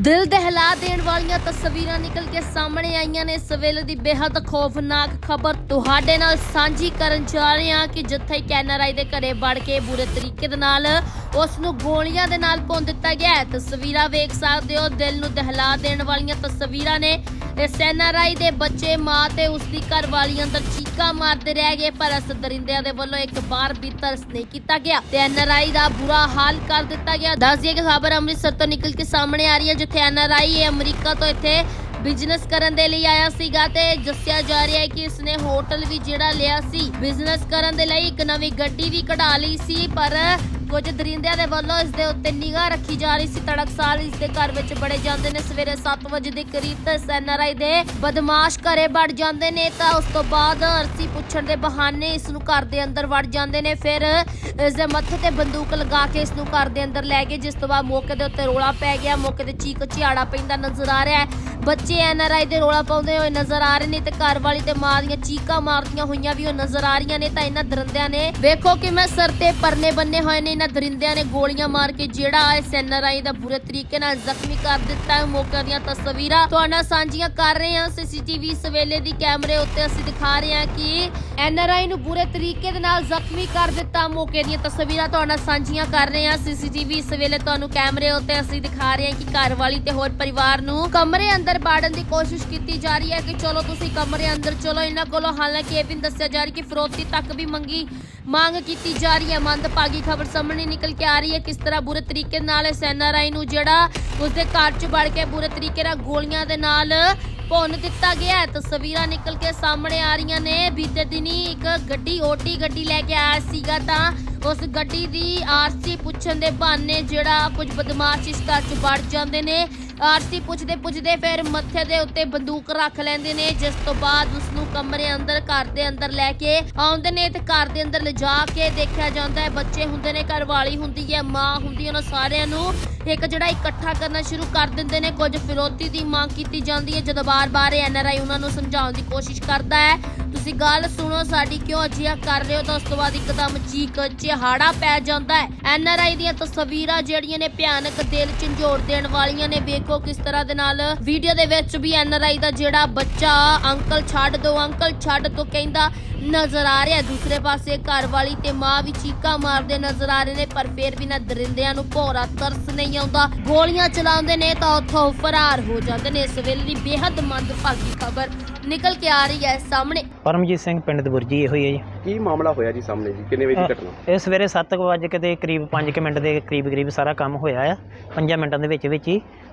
ਦਿਲ ਦਹਿਲਾ ਦੇਣ ਵਾਲੀਆਂ ਤਸਵੀਰਾਂ ਨਿਕਲ ਕੇ ਸਾਹਮਣੇ ਆਈਆਂ ਨੇ। ਇਸ ਵੇਲੇ ਦੀ ਬੇहद ਖੌਫਨਾਕ ਖਬਰ ਤੁਹਾਡੇ ਨਾਲ ਸਾਂਝੀ ਕਰਨ ਜਾ ਰਹੇ ਹਾਂ ਕਿ ਜਿੱਥੇ ਇੱਕ ਐਨਆਰਆਈ ਦੇ ਘਰੇ ਵੜ ਕੇ ਬੁਰੇ ਤਰੀਕੇ ਦੇ ਨਾਲ ਉਸ ਨੂੰ ਗੋਲੀਆਂ ਦੇ ਨਾਲ ਭੁੰਨ ਦਿੱਤਾ ਗਿਆ ਹੈ। ਤਸਵੀਰਾਂ ਵੇਖ ਸਕਦੇ ਹੋ, ਦਿਲ ਨੂੰ ਦਹਿਲਾ ਦੇਣ ਵਾਲੀਆਂ ਤਸਵੀਰਾਂ ਨੇ। ਇਸ ਦੇ ਬੱਚੇ, ਮਾਂ ਤੇ ਉਸ ਦੀ ਘਰਵਾਲੀ ਅੰਦਰ ਚੀਕਾਂ ਮਾਰਦੇ ਰਹਿ ਗਏ, ਪਰ ਇਸ ਦਰਿੰਦਿਆਂ ਦੇ ਵੱਲੋਂ ਇੱਕ ਬਾਰ ਵੀ ਤਰਸ ਨਹੀਂ ਕੀਤਾ ਗਿਆ। ਤੇ ਐਨਆਰਆਈ ਦਾ ਬੁਰਾ ਹਾਲ ਕਰ ਦਿੱਤਾ ਗਿਆ। ਦੱਸ ਦਈਏ ਕਿ ਖਬਰ ਅੰਮ੍ਰਿਤਸਰ ਤੋਂ ਨਿਕਲ ਕੇ ਸਾਹਮਣੇ ਆ ਰਹੀ ਹੈ, ਜਿੱਥੇ ਐਨਆਰਆਈ ਇਹ ਅਮਰੀਕਾ ਤੋਂ ਇੱਥੇ ਬਿਜ਼ਨਸ ਕਰਨ ਦੇ ਲਈ ਆਇਆ ਸੀਗਾ ਤੇ ਦੱਸਿਆ ਜਾ ਰਿਹਾ ਹੈ ਕਿ ਇਸਨੇ ਹੋਟਲ ਵੀ ਜਿਹੜਾ ਲਿਆ ਸੀ, ਬਿਜ਼ਨਸ ਕਰਨ ਦੇ ਲਈ ਇੱਕ ਨਵੀਂ ਗੱਡੀ ਵੀ ਕਢਾ ਲਈ ਸੀ, ਪਰ ਕੁਝ ਦਰਿੰਦਿਆਂ ਦੇ ਵੱਲੋਂ ਇਸ ਦੇ ਉੱਤੇ ਨਿਗਾਹ ਰੱਖੀ ਜਾ ਰਹੀ ਸੀ। ਤੜਕਸਾਰ ਇਸ ਦੇ ਘਰ ਵਿੱਚ ਬੜੇ ਜਾਂਦੇ ਨੇ। ਸਵੇਰੇ 7 ਵਜੇ ਦੇ ਕਰੀਬ ਤੇ ਐਨਆਰਆਈ ਦੇ ਬਦਮਾਸ਼ ਘਰੇ ਵੜ ਜਾਂਦੇ ਨੇ ਤਾਂ ਉਸ ਤੋਂ ਬਾਅਦ ਅਰਸੀ ਪੁੱਛਣ ਦੇ ਬਹਾਨੇ ਇਸ ਨੂੰ ਘਰ ਦੇ ਅੰਦਰ ਵੜ ਜਾਂਦੇ ਨੇ। ਫਿਰ ਇਸ ਦੇ ਮੱਥੇ ਤੇ ਬੰਦੂਕ ਲਗਾ ਕੇ ਇਸ ਨੂੰ ਘਰ ਦੇ ਅੰਦਰ ਲੈ ਗਏ, ਜਿਸ ਤੋਂ ਬਾਅਦ ਮੌਕੇ ਦੇ ਉੱਤੇ ਰੋਲਾ ਪੈ ਗਿਆ। ਮੌਕੇ ਤੇ ਚੀਕ ਚਿਹਾੜਾ ਪੈਂਦਾ ਨਜ਼ਰ ਆ ਰਿਹਾ ਹੈ। ਬੱਚੇ ਐਨਆਰਆਈ ਦੇ ਰੋਲਾ ਪਾਉਂਦੇ ਹੋਏ ਨਜ਼ਰ ਆ ਰਹੇ ਨੇ ਤੇ ਘਰ ਵਾਲੀ ਤੇ ਮਾਂ ਦੀਆਂ ਚੀਕਾਂ ਮਾਰਦੀਆਂ ਹੋਈਆਂ ਵੀ ਉਹ ਨਜ਼ਰ ਆ ਰਹੀਆਂ ਨੇ ਤਾਂ ਇਹਨਾਂ ਦਰਿੰਦਿਆਂ ਨੇ ਵੇਖੋ ਕਿਵੇਂ ਸਰ ਤੇ ਪਰਨੇ ਬੰਨੇ ਹੋਏ ਨੇ। ਇਹਨਾਂ ਦਰਿੰਦਿਆਂ ਨੇ ਗੋਲੀਆਂ ਮਾਰ ਕੇ ਜਿਹੜਾ ਇਸ ਐਨਆਰਆਈ ਦਾ ਬੁਰੇ ਤਰੀਕੇ ਨਾਲ ਜ਼ਖਮੀ ਕਰ ਦਿੱਤਾ ਹੈ। ਮੌਕੇ ਦੀਆਂ ਤਸਵੀਰਾਂ ਤੁਹਾਡਾ ਸਾਂਝੀਆਂ ਕਰ ਰਹੇ ਹਾਂ। ਸੀਸੀਟੀਵੀ ਸਵੇਲੇ ਦੀ ਕੈਮਰੇ ਉੱਤੇ ਅਸੀਂ ਦਿਖਾ ਰਹੇ ਹਾਂ ਕਿ ਐਨਆਰਆਈ ਨੂੰ ਬੁਰੇ ਤਰੀਕੇ ਦੇ ਨਾਲ ਜ਼ਖਮੀ ਕਰ ਦਿੱਤਾ। ਮੌਕੇ ਦੀਆਂ ਤਸਵੀਰਾਂ ਤੁਹਾਡਾ ਸਾਂਝੀਆਂ ਕਰ ਰਹੇ ਹਾਂ। ਸੀਸੀਟੀਵੀ ਸਵੇਲੇ ਤੁਹਾਨੂੰ ਕੈਮਰੇ ਉੱਤੇ ਅਸੀਂ ਦਿਖਾ ਰਹੇ ਹਾਂ ਕਿ ਘਰ ਵਾਲੀ ਤੇ ਹੋਰ ਪਰਿਵਾਰ ਨੂੰ ਕਮਰੇ ਅੰਦਰ ਬਾੜਨ ਦੀ ਕੋਸ਼ਿਸ਼ ਕੀਤੀ ਜਾ ਰਹੀ ਹੈ ਕਿ ਚਲੋ ਤੁਸੀਂ ਕਮਰੇ ਅੰਦਰ ਚਲੋ। ਇਹਨਾਂ ਕੋਲੋਂ ਹਾਲਾਂਕਿ ਇਹ ਵੀ ਦੱਸਿਆ ਜਾ ਰਿਹਾ ਕਿ ਫਰੋਤੀ ਤੱਕ ਵੀ ਮੰਗੀ, ਮੰਗ ਕੀਤੀ ਜਾ ਰਹੀ ਹੈ। ਮੰਦਭਾਗੀ ਖਬਰ ਸਾਹਮਣੇ ਨਿਕਲ ਕੇ ਆ ਰਹੀ ਹੈ ਕਿਸ ਤਰ੍ਹਾਂ ਬੁਰੇ ਤਰੀਕੇ ਨਾਲ ਇਸ ਐਨਆਰਆਈ ਨੂੰ ਜਿਹੜਾ ਉਸਦੇ ਘਰ 'ਚ ਵੜ ਕੇ ਬੁਰੇ ਤਰੀਕੇ ਨਾਲ ਗੋਲੀਆਂ ਦੇ ਨਾਲ ਭੁੰਨ ਦਿੱਤਾ ਗਿਆ ਹੈ। ਤਸਵੀਰਾਂ ਨਿਕਲ ਕੇ ਸਾਹਮਣੇ ਆ ਰਹੀਆਂ ਨੇ। ਬੀਤੇ ਦਿਨੀ ਇੱਕ ਗੱਡੀ, ਓਟੀ ਗੱਡੀ ਲੈ ਕੇ ਆਇਆ ਸੀਗਾ ਤਾਂ ਉਸ ਗੱਡੀ ਦੀ ਆਰਸੀ ਪੁੱਛਣ ਦੇ ਬਹਾਨੇ ਜਿਹੜਾ ਕੁਝ ਬਦਮਾਸ਼ ਇਸ ਘਰ 'ਚ ਵੜ ਜਾਂਦੇ ਨੇ। ਆਰਸੀ ਪੁੱਛਦੇ ਪੁੱਛਦੇ ਫਿਰ ਮੱਥੇ ਦੇ ਉੱਤੇ ਬੰਦੂਕ ਰੱਖ ਲੈਂਦੇ ਨੇ, ਜਿਸ ਤੋਂ ਬਾਅਦ ਉਸ ਨੂੰ ਕਮਰੇ ਅੰਦਰ, ਘਰ ਦੇ ਅੰਦਰ ਲੈ ਕੇ ਆਉਂਦੇ ਨੇ ਤੇ ਘਰ ਦੇ ਅੰਦਰ ਲਿਜਾ ਕੇ ਦੇਖਿਆ ਜਾਂਦਾ ਹੈ, ਬੱਚੇ ਹੁੰਦੇ ਨੇ, ਘਰ ਵਾਲੀ ਹੁੰਦੀ ਹੈ, ਮਾਂ ਹੁੰਦੀ ਹੈ, ਉਹਨਾਂ ਸਾਰਿਆਂ ਨੂੰ ਇੱਕ ਜਿਹੜਾ ਇਕੱਠਾ ਕਰਨਾ ਸ਼ੁਰੂ ਕਰ ਦਿੰਦੇ ਨੇ। ਕੁਝ ਫਿਰੌਤੀ ਦੀ ਮੰਗ ਕੀਤੀ ਜਾਂਦੀ ਹੈ, ਜਦੋਂ ਬਾਰ-ਬਾਰ ਐਨਆਰਆਈ ਉਹਨਾਂ ਨੂੰ ਸਮਝਾਉਣ ਦੀ ਕੋਸ਼ਿਸ਼ ਕਰਦਾ ਹੈ। ਤੁਸੀਂ ਗੱਲ ਸੁਣੋ, ਸਾਡੀ ਕਿਉਂ ਅਜਿਹਾ ਕਰ ਰਹੇ ਹੋ? ਤਾਂ ਉਸ ਤੋਂ ਬਾਅਦ ਇੱਕਦਮ ਚੀਕ ਚਿਹਾੜਾ ਪੈ ਜਾਂਦਾ ਹੈ। ਐਨ ਆਰ ਆਈ ਦੀਆਂ ਤਸਵੀਰਾਂ ਜਿਹੜੀਆਂ ਨੇ ਭਿਆਨਕ ਦਿਲ ਝੰਜੋੜ ਦੇਣ ਵਾਲੀਆਂ ਨੇ। ਵੇਖੋ ਕਿਸ ਤਰ੍ਹਾਂ ਦੇ ਨਾਲ ਵੀਡੀਓ ਦੇ ਵਿੱਚ ਵੀ ਐਨ ਆਰ ਆਈ ਦਾ ਜਿਹੜਾ ਬੱਚਾ, ਅੰਕਲ ਛੱਡ ਦੋ, ਅੰਕਲ ਛੱਡ ਤੋਂ ਕਹਿੰਦਾ ਨਜ਼ਰ ਆ ਰਿਹਾ ਦੂਸਰੇ ਪਾਸੇ ਘਰ ਵਾਲੀ ਤੇ ਮਾਂ ਵੀ ਚੀਕਾਂ ਮਾਰਦੇ ਨਜ਼ਰ ਆ ਰਹੇ ਨੇ ਪਰ ਫੇਰ ਵੀ ਨਾ ਦਰਿੰਦਿਆਂ ਨੂੰ ਭੋਰਾ ਤਰਸ ਨਹੀਂ ਆਉਂਦਾ। ਗੋਲੀਆਂ ਚਲਾਉਂਦੇ ਨੇ ਤਾਂ ਉੱਥੋਂ ਫਰਾਰ ਹੋ ਜਾਂਦੇ ਨੇ। ਇਸ ਵੇਲੇ ਦੀ ਬੇहद ਮੰਦਭਾਗੀ ਖਬਰ ਨਿਕਲ ਕੇ ਆ ਰਹੀ ਹੈ ਸਾਹਮਣੇ। ਪਰਮਜੀਤ ਸਿੰਘ ਪਿੰਡ ਦਬੁਰਜੀ ਇਹੋ ਹੀ ਹੈ ਜੀ। ਕੀ ਮਾਮਲਾ ਹੋਇਆ ਜੀ ਸਾਹਮਣੇ ਜੀ? ਕਿੰਨੇ ਵਜੇ ਦੀ ਘਟਨਾ? ਇਹ ਸਵੇਰੇ 7 ਵਜੇ ਕਿਤੇ ਕਰੀਬ 5 ਮਿੰਟ ਦੇ ਕਰੀਬ ਕਰੀਬ ਸਾਰਾ ਕੰਮ ਹੋਇਆ ਆ। 5 ਮਿੰਟਾਂ ਦੇ ਵਿੱਚ ਵਿੱਚ ਹੀ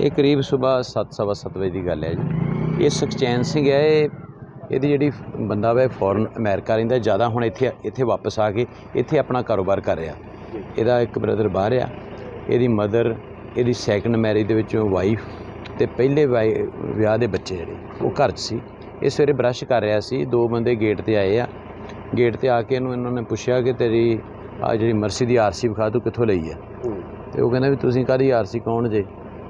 ਇਹ ਕਰੀਬ ਸਵੇਰ 7:30 ਵਜੇ ਦੀ ਗੱਲ ਹੈ ਜੀ। ਇਹ ਸੁਖਚੈਨ ਸਿੰਘ ਹੈ, ਇਹ ਇਹਦੀ ਜਿਹੜੀ ਬੰਦਾ ਵਾ ਫੋਰਨ ਅਮਰੀਕਾ ਰਹਿੰਦਾ, ਜ਼ਿਆਦਾ ਹੁਣ ਇੱਥੇ ਇੱਥੇ ਵਾਪਸ ਆ ਕੇ ਇੱਥੇ ਆਪਣਾ ਕਾਰੋਬਾਰ ਕਰ ਰਿਹਾ। ਇਹਦਾ ਇੱਕ ਬ੍ਰਦਰ ਬਾਹਰ ਆ, ਇਹਦੀ ਮਦਰ ਇਹਦੀ ਸੈਕੰਡ ਮੈਰਿਜ ਦੇ ਵਿੱਚੋਂ ਵਾਈਫ ਤੇ ਪਹਿਲੇ ਵਾਈ- ਵਿਆਹ ਦੇ ਬੱਚੇ ਜਿਹੜੇ, ਉਹ ਘਰ 'ਚ ਸੀ। ਇਹ ਸਵੇਰੇ ਬ੍ਰਸ਼ ਕਰ ਰਿਹਾ ਸੀ, ਦੋ ਬੰਦੇ ਗੇਟ ਤੇ ਆਏ ਆ। ਗੇਟ ਤੇ ਆ ਕੇ ਇਹਨੂੰ, ਇਹਨਾਂ ਨੇ ਪੁੱਛਿਆ ਕਿ ਤੇਰੀ ਆ ਜਿਹੜੀ ਮਰਸੀ ਦੀ ਆਰਸੀ ਵਿਖਾ ਤੂੰ ਕਿੱਥੋਂ ਲਈ ਆ? ਹੂੰ ਤੇ ਉਹ ਕਹਿੰਦਾ ਵੀ ਤੁਸੀਂ ਕਾਹਦੀ ਆਰਸੀ ਕੌਣ ਜੇ?